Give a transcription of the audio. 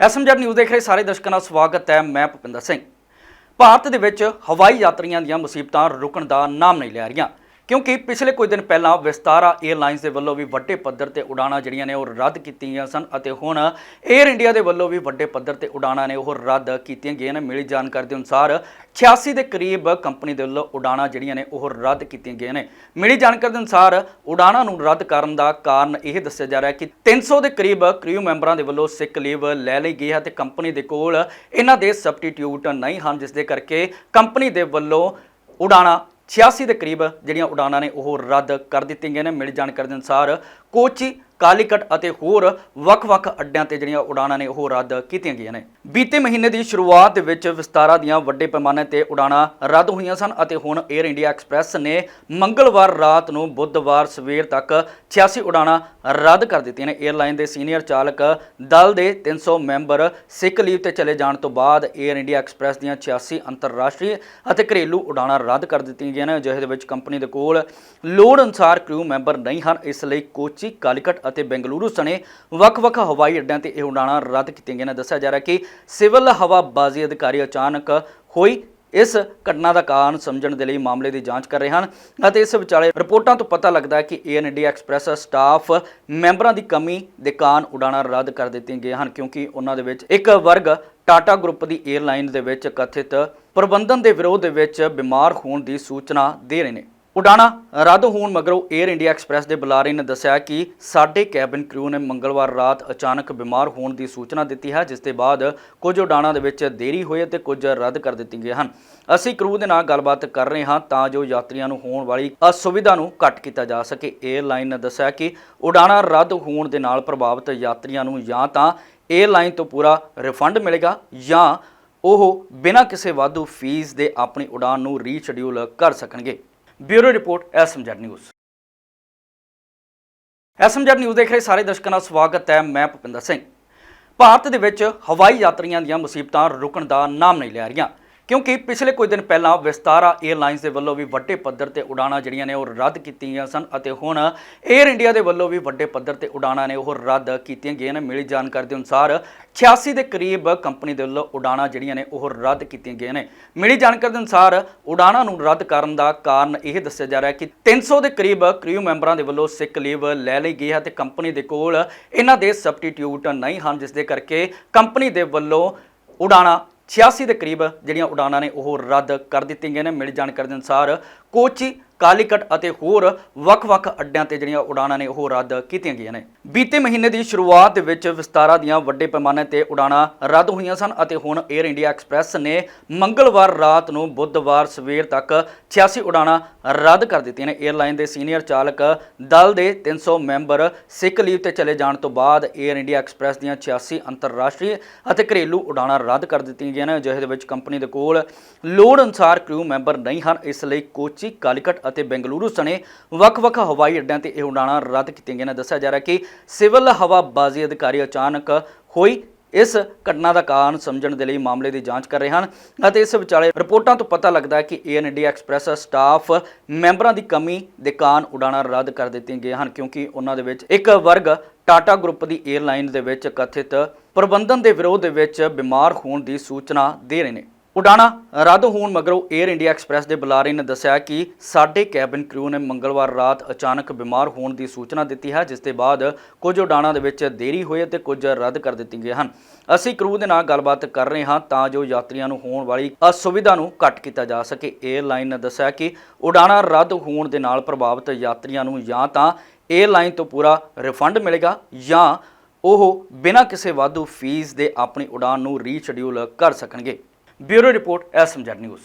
SMZ news ਦੇਖ ਰਹੇ ਸਾਰੇ ਦਰਸ਼ਕਾਂ ਦਾ ਸਵਾਗਤ ਹੈ, ਮੈਂ ਭੁਪਿੰਦਰ ਸਿੰਘ। ਭਾਰਤ ਦੇ ਵਿੱਚ ਹਵਾਈ ਯਾਤਰੀਆਂ ਦੀਆਂ ਮੁਸੀਬਤਾਂ ਰੁਕਣ ਦਾ ਨਾਮ ਨਹੀਂ ਲੈ ਰਹੀਆਂ। ਕਿਉਂਕਿ ਪਿਛਲੇ ਕੁਝ ਦਿਨ ਪਹਿਲਾਂ ਵਿਸਤਾਰਾ 에ਅਰਲਾਈਨਸ ਦੇ ਵੱਲੋਂ ਵੀ ਵੱਡੇ ਪੱਧਰ ਤੇ ਉਡਾਣਾਂ ਜਿਹੜੀਆਂ ਨੇ ਉਹ ਰੱਦ ਕੀਤੀਆਂ ਗਈਆਂ ਸਨ ਅਤੇ ਹੁਣ 에ਅਰ ਇੰਡੀਆ ਦੇ ਵੱਲੋਂ ਵੀ ਵੱਡੇ ਪੱਧਰ ਤੇ ਉਡਾਣਾਂ ਨੇ ਉਹ ਰੱਦ ਕੀਤੀਆਂ ਗਈਆਂ ਨੇ। ਮਿਲੀ ਜਾਣਕਾਰੀ ਦੇ ਅਨੁਸਾਰ 86 ਦੇ ਕਰੀਬ ਕੰਪਨੀ ਦੇ ਵੱਲੋਂ ਉਡਾਣਾਂ ਜਿਹੜੀਆਂ ਨੇ ਉਹ ਰੱਦ ਕੀਤੀਆਂ ਗਈਆਂ ਨੇ। ਮਿਲੀ ਜਾਣਕਾਰੀ ਦੇ ਅਨੁਸਾਰ ਉਡਾਣਾਂ ਨੂੰ ਰੱਦ ਕਰਨ ਦਾ ਕਾਰਨ ਇਹ ਦੱਸਿਆ ਜਾ ਰਿਹਾ ਹੈ ਕਿ 300 ਦੇ ਕਰੀਬ ਕ੍ਰਿਊ ਮੈਂਬਰਾਂ ਦੇ ਵੱਲੋਂ ਸਿਕ ਲੀਵ ਲੈ ਲਈ ਗਈ ਹੈ ਤੇ ਕੰਪਨੀ ਦੇ ਕੋਲ ਇਹਨਾਂ ਦੇ ਸਬਸਟੀਟਿਊਟ ਨਹੀਂ ਹਨ, ਜਿਸ ਦੇ ਕਰਕੇ ਕੰਪਨੀ ਦੇ ਵੱਲੋਂ ਉਡਾਣਾਂ 86 ਦੇ ਕਰੀਬ ਜਿਹੜੀਆਂ ਉਡਾਣਾਂ ਨੇ ਉਹ ਰੱਦ ਕਰ ਦਿੱਤੀਆਂ ਗਈਆਂ ਨੇ, ਮਿਲੀ ਜਾਣਕਾਰੀ ਦੇ ਅਨੁਸਾਰ ਕੋਚੀ ਕਾਲੀਕਟ ਅਤੇ ਹੋਰ ਵੱਖ-ਵੱਖ ਅੱਡਿਆਂ ਤੇ ਜਿਹੜੀਆਂ ਉਡਾਣਾਂ ਨੇ, ਉਹ ਰੱਦ ਕੀਤੀਆਂ ਗਈਆਂ ਨੇ। ਬੀਤੇ ਮਹੀਨੇ ਦੀ ਸ਼ੁਰੂਆਤ ਵਿੱਚ ਵਿਸਤਾਰਾ ਦੀਆਂ ਵੱਡੇ ਪੈਮਾਨੇ ਤੇ ਉਡਾਣਾਂ ਰੱਦ ਹੋਈਆਂ ਸਨ ਅਤੇ ਹੁਣ 에ਅਰ ਇੰਡੀਆ ਐਕਸਪ੍ਰੈਸ ਨੇ ਮੰਗਲਵਾਰ ਰਾਤ ਨੂੰ ਬੁੱਧਵਾਰ ਸਵੇਰ ਤੱਕ 86 ਉਡਾਣਾਂ ਰੱਦ ਕਰ ਦਿੱਤੀਆਂ ਨੇ। 에ਅਰਲਾਈਨ ਦੇ ਸੀਨੀਅਰ ਚਾਲਕ ਦਲ ਦੇ 300 ਮੈਂਬਰ ਸਿੱਕ ਲੀਵ ਤੇ ਚਲੇ ਜਾਣ ਤੋਂ ਬਾਅਦ 에ਅਰ ਇੰਡੀਆ ਐਕਸਪ੍ਰੈਸ ਦੀਆਂ 86 ਅੰਤਰਰਾਸ਼ਟਰੀ ਅਤੇ ਘਰੇਲੂ ਉਡਾਣਾਂ ਰੱਦ ਕਰ ਦਿੱਤੀਆਂ ਗਈਆਂ ਨੇ ਜਿਸ ਦੇ ਵਿੱਚ ਕੰਪਨੀ ਦੇ ਕੋਲ ਲੋੜ ਅਨੁਸਾਰ ਕਰੂ ਮੈਂਬਰ ਨਹੀਂ ਹਨ। ਇਸ ਲਈ ਕੋਚੀ, ਕਾਲੀਕਟ ਅਤੇ ਬੈਂਗਲੁਰੂ ਸਣੇ ਵੱਖ-ਵੱਖ ਹਵਾਈ ਅੱਡਿਆਂ ਤੇ ਇਹ ਉਡਾਣਾਂ ਰੱਦ ਕੀਤੀਆਂ ਗਈਆਂ ਨੇ। ਦੱਸਿਆ ਜਾ ਰਿਹਾ ਕਿ ਸਿਵਲ ਹਵਾਬਾਜ਼ੀ ਅਧਿਕਾਰੀ ਅਚਾਨਕ ਹੋਈ। ਇਸ ਘਟਨਾ ਦਾ ਕਾਰਨ ਸਮਝਣ ਦੇ ਲਈ ਮਾਮਲੇ ਦੀ ਜਾਂਚ ਕਰ ਰਹੇ ਹਨ ਅਤੇ ਇਸ ਵਿਚਾਲੇ ਰਿਪੋਰਟਾਂ ਤੋਂ ਪਤਾ ਲੱਗਦਾ ਹੈ ਕਿ ਏਐਨ ਇੰਡੀਆ ਐਕਸਪ੍ਰੈਸ ਸਟਾਫ ਮੈਂਬਰਾਂ ਦੀ ਕਮੀ ਦੇ ਕਾਰਨ ਉਡਾਣਾਂ ਰੱਦ ਕਰ ਦਿੱਤੀਆਂ ਗਈਆਂ ਹਨ, ਕਿਉਂਕਿ ਉਹਨਾਂ ਦੇ ਵਿੱਚ ਇੱਕ ਵਰਗ ਟਾਟਾ ਗਰੁੱਪ ਦੀ 에ਅਰਲਾਈਨ ਦੇ ਵਿੱਚ ਕਥਿਤ ਪ੍ਰਬੰਧਨ ਦੇ ਵਿਰੋਧ ਦੇ ਵਿੱਚ ਬਿਮਾਰ ਹੋਣ ਦੀ ਸੂਚਨਾ ਦੇ ਰਹੇ ਨੇ। ਉਡਾਣਾ ਰੱਦ ਹੋਣ ਮਗਰੋਂ 에ਅਰ ਇੰਡੀਆ ਐਕਸਪ੍ਰੈਸ ਦੇ ਬੁਲਾਰੇ ਨੇ ਦੱਸਿਆ ਕਿ ਸਾਡੇ ਕੈਬਨ ਕਰੂ ਨੇ ਮੰਗਲਵਾਰ ਰਾਤ ਅਚਾਨਕ ਬਿਮਾਰ ਹੋਣ ਦੀ ਸੂਚਨਾ ਦਿੱਤੀ ਹੈ, ਜਿਸ ਦੇ ਬਾਅਦ ਕੁਝ ਉਡਾਣਾਂ ਦੇ ਵਿੱਚ ਦੇਰੀ ਹੋਈ ਅਤੇ ਕੁਝ ਰੱਦ ਕਰ ਦਿੱਤੀ ਗਈਆਂ ਹਨ। ਅਸੀਂ ਕਰੂ ਦੇ ਨਾਲ ਗੱਲਬਾਤ ਕਰ ਰਹੇ ਹਾਂ ਤਾਂ ਜੋ ਯਾਤਰੀਆਂ ਨੂੰ ਹੋਣ ਵਾਲੀ ਅਸੁਵਿਧਾ ਨੂੰ ਘੱਟ ਕੀਤਾ ਜਾ ਸਕੇ। 에ਅਰਲਾਈਨ ਨੇ ਦੱਸਿਆ ਕਿ ਉਡਾਣਾਂ ਰੱਦ ਹੋਣ ਦੇ ਨਾਲ ਪ੍ਰਭਾਵਿਤ ਯਾਤਰੀਆਂ ਨੂੰ ਜਾਂ ਤਾਂ 에ਅਰਲਾਈਨ ਤੋਂ ਪੂਰਾ ਰਿਫੰਡ ਮਿਲੇਗਾ ਜਾਂ ਉਹ ਬਿਨਾਂ ਕਿਸੇ ਵਾਧੂ ਫੀਸ ਦੇ ਆਪਣੀ ਉਡਾਨ ਨੂੰ ਰੀਸ਼ਡਿਊਲ ਕਰ ਸਕਣਗੇ। Bureau report SMZ news. SMZ news ਦੇਖ ਰਹੇ ਸਾਰੇ ਦਰਸ਼ਕਾਂ ਦਾ ਸਵਾਗਤ ਹੈ, ਮੈਂ ਭੁਪਿੰਦਰ ਸਿੰਘ। ਭਾਰਤ ਦੇ ਵਿੱਚ ਹਵਾਈ ਯਾਤਰੀਆਂ ਦੀਆਂ ਮੁਸੀਬਤਾਂ ਰੁਕਣ ਦਾ ਨਾਮ ਨਹੀਂ ਲੈ ਰਹੀਆਂ। ਕਿਉਂਕਿ ਪਿਛਲੇ ਕੁਝ ਦਿਨ ਪਹਿਲਾਂ ਵਿਸਤਾਰਾ 에ਅਰਲਾਈਨਸ ਦੇ ਵੱਲੋਂ ਵੀ ਵੱਡੇ ਪੱਧਰ ਤੇ ਉਡਾਣਾਂ ਜਿਹੜੀਆਂ ਨੇ ਉਹ ਰੱਦ ਕੀਤੀਆਂ ਸਨ ਅਤੇ ਹੁਣ 에ਅਰ ਇੰਡੀਆ ਦੇ ਵੱਲੋਂ ਵੀ ਵੱਡੇ ਪੱਧਰ ਤੇ ਉਡਾਣਾਂ ਨੇ ਉਹ ਰੱਦ ਕੀਤੀਆਂ ਗਈਆਂ ਨੇ। ਮਿਲੀ ਜਾਣਕਾਰੀ ਦੇ ਅਨੁਸਾਰ 86 ਦੇ ਕਰੀਬ ਕੰਪਨੀ ਦੇ ਵੱਲੋਂ ਉਡਾਣਾਂ ਜਿਹੜੀਆਂ ਨੇ ਉਹ ਰੱਦ ਕੀਤੀਆਂ ਗਈਆਂ ਨੇ। ਮਿਲੀ ਜਾਣਕਾਰੀ ਦੇ ਅਨੁਸਾਰ ਉਡਾਣਾਂ ਨੂੰ ਰੱਦ ਕਰਨ ਦਾ ਕਾਰਨ ਇਹ ਦੱਸਿਆ ਜਾ ਰਿਹਾ ਹੈ ਕਿ 300 ਦੇ ਕਰੀਬ ਕ੍ਰਿਊ ਮੈਂਬਰਾਂ ਦੇ ਵੱਲੋਂ ਸਿਕ ਲੀਵ ਲੈ ਲਈ ਗਈ ਹੈ ਤੇ ਕੰਪਨੀ ਦੇ ਕੋਲ ਇਹਨਾਂ ਦੇ ਸਬਸਟੀਟਿਊਟ ਨਹੀਂ ਹਨ, ਜਿਸ ਦੇ ਕਰਕੇ ਕੰਪਨੀ ਦੇ ਵੱਲੋਂ ਉਡਾਣਾਂ 86 ਦੇ ਕਰੀਬ ਜਿਹੜੀਆਂ ਉਡਾਣਾਂ ਨੇ ਉਹ ਰੱਦ ਕਰ ਦਿੱਤੀਆਂ ਗਈਆਂ ਨੇ, ਮਿਲੀ ਜਾਣਕਾਰੀ ਦੇ ਅਨੁਸਾਰ ਕੋਚੀ ਕਾਲੀਕਟ ਅਤੇ ਹੋਰ ਵੱਖ-ਵੱਖ ਅੱਡਿਆਂ ਤੇ ਜਿਹੜੀਆਂ ਉਡਾਣਾਂ ਨੇ, ਉਹ ਰੱਦ ਕੀਤੀਆਂ ਗਈਆਂ ਨੇ। ਬੀਤੇ ਮਹੀਨੇ ਦੀ ਸ਼ੁਰੂਆਤ ਵਿੱਚ ਵਿਸਤਾਰਾ ਦੀਆਂ ਵੱਡੇ ਪੈਮਾਨੇ ਤੇ ਉਡਾਣਾਂ ਰੱਦ ਹੋਈਆਂ ਸਨ ਅਤੇ ਹੁਣ 에ਅਰ ਇੰਡੀਆ ਐਕਸਪ੍ਰੈਸ ਨੇ ਮੰਗਲਵਾਰ ਰਾਤ ਨੂੰ ਬੁੱਧਵਾਰ ਸਵੇਰ ਤੱਕ 86 ਉਡਾਣਾਂ ਰੱਦ ਕਰ ਦਿੱਤੀਆਂ ਨੇ। 에ਅਰਲਾਈਨ ਦੇ ਸੀਨੀਅਰ ਚਾਲਕ ਦਲ ਦੇ 300 ਮੈਂਬਰ ਸਿੱਖ ਲੀਵ ਤੇ ਚਲੇ ਜਾਣ ਤੋਂ ਬਾਅਦ 에ਅਰ ਇੰਡੀਆ ਐਕਸਪ੍ਰੈਸ ਦੀਆਂ 86 ਅੰਤਰਰਾਸ਼ਟਰੀ ਅਤੇ ਘਰੇਲੂ ਉਡਾਣਾਂ ਰੱਦ ਕਰ ਦਿੱਤੀਆਂ ਗਈਆਂ ਨੇ, ਜਿਹਦੇ ਵਿੱਚ ਕੰਪਨੀ ਦੇ ਕੋਲ ਲੋੜ ਅਨੁਸਾਰ ਕਰੂ ਮੈਂਬਰ ਨਹੀਂ ਹਨ। ਇਸ ਲਈ ਕੋਚੀ, ਕਾਲੀਕਟ ਅਤੇ ਬੈਂਗਲੁਰੂ ਸਣੇ ਵੱਖ-ਵੱਖ ਹਵਾਈ ਅੱਡਿਆਂ ਤੇ ਇਹ ਉਡਾਣਾਂ ਰੱਦ ਕੀਤੀਆਂ ਗਈਆਂ ਨੇ। ਦੱਸਿਆ ਜਾ ਰਿਹਾ ਕਿ ਸਿਵਲ ਹਵਾਬਾਜ਼ੀ ਅਧਿਕਾਰੀ ਅਚਾਨਕ ਹੋਈ। ਇਸ ਘਟਨਾ ਦਾ ਕਾਰਨ ਸਮਝਣ ਦੇ ਲਈ ਮਾਮਲੇ ਦੀ ਜਾਂਚ ਕਰ ਰਹੇ ਹਨ ਅਤੇ ਇਸ ਵਿਚਾਲੇ ਰਿਪੋਰਟਾਂ ਤੋਂ ਪਤਾ ਲੱਗਦਾ ਹੈ ਕਿ ਏਐਨ ਇੰਡੀਆ ਐਕਸਪ੍ਰੈਸ ਸਟਾਫ ਮੈਂਬਰਾਂ ਦੀ ਕਮੀ ਦੇ ਕਾਰਨ ਉਡਾਣਾਂ ਰੱਦ ਕਰ ਦਿੱਤੀਆਂ ਗਈਆਂ ਹਨ, ਕਿਉਂਕਿ ਉਹਨਾਂ ਦੇ ਵਿੱਚ ਇੱਕ ਵਰਗ ਟਾਟਾ ਗਰੁੱਪ ਦੀ 에ਅਰਲਾਈਨ ਦੇ ਵਿੱਚ ਕਥਿਤ ਪ੍ਰਬੰਧਨ ਦੇ ਵਿਰੋਧ ਦੇ ਵਿੱਚ ਬਿਮਾਰ ਹੋਣ ਦੀ ਸੂਚਨਾ ਦੇ ਰਹੇ ਨੇ। ਉਡਾਣਾ ਰੱਦ ਹੋਣ ਮਗਰੋਂ 에ਅਰ ਇੰਡੀਆ ਐਕਸਪ੍ਰੈਸ ਦੇ ਬੁਲਾਰੇ ਨੇ ਦੱਸਿਆ ਕਿ ਸਾਡੇ ਕੈਬਨ ਕਰੂ ਨੇ ਮੰਗਲਵਾਰ ਰਾਤ ਅਚਾਨਕ ਬਿਮਾਰ ਹੋਣ ਦੀ ਸੂਚਨਾ ਦਿੱਤੀ ਹੈ, ਜਿਸ ਦੇ ਬਾਅਦ ਕੁਝ ਉਡਾਣਾਂ ਦੇ ਵਿੱਚ ਦੇਰੀ ਹੋਈ ਅਤੇ ਕੁਝ ਰੱਦ ਕਰ ਦਿੱਤੀ ਗਈਆਂ ਹਨ। ਅਸੀਂ ਕਰੂ ਦੇ ਨਾਲ ਗੱਲਬਾਤ ਕਰ ਰਹੇ ਹਾਂ ਤਾਂ ਜੋ ਯਾਤਰੀਆਂ ਨੂੰ ਹੋਣ ਵਾਲੀ ਅਸੁਵਿਧਾ ਨੂੰ ਘੱਟ ਕੀਤਾ ਜਾ ਸਕੇ। 에ਅਰਲਾਈਨ ਨੇ ਦੱਸਿਆ ਕਿ ਉਡਾਣਾਂ ਰੱਦ ਹੋਣ ਦੇ ਨਾਲ ਪ੍ਰਭਾਵਿਤ ਯਾਤਰੀਆਂ ਨੂੰ ਜਾਂ ਤਾਂ 에ਅਰਲਾਈਨ ਤੋਂ ਪੂਰਾ ਰਿਫੰਡ ਮਿਲੇਗਾ ਜਾਂ ਉਹ ਬਿਨਾਂ ਕਿਸੇ ਵਾਧੂ ਫੀਸ ਦੇ ਆਪਣੀ ਉਡਾਣ ਨੂੰ ਰੀਸ਼ਡਿਊਲ ਕਰ ਸਕਣਗੇ। Bureau report SMZ news.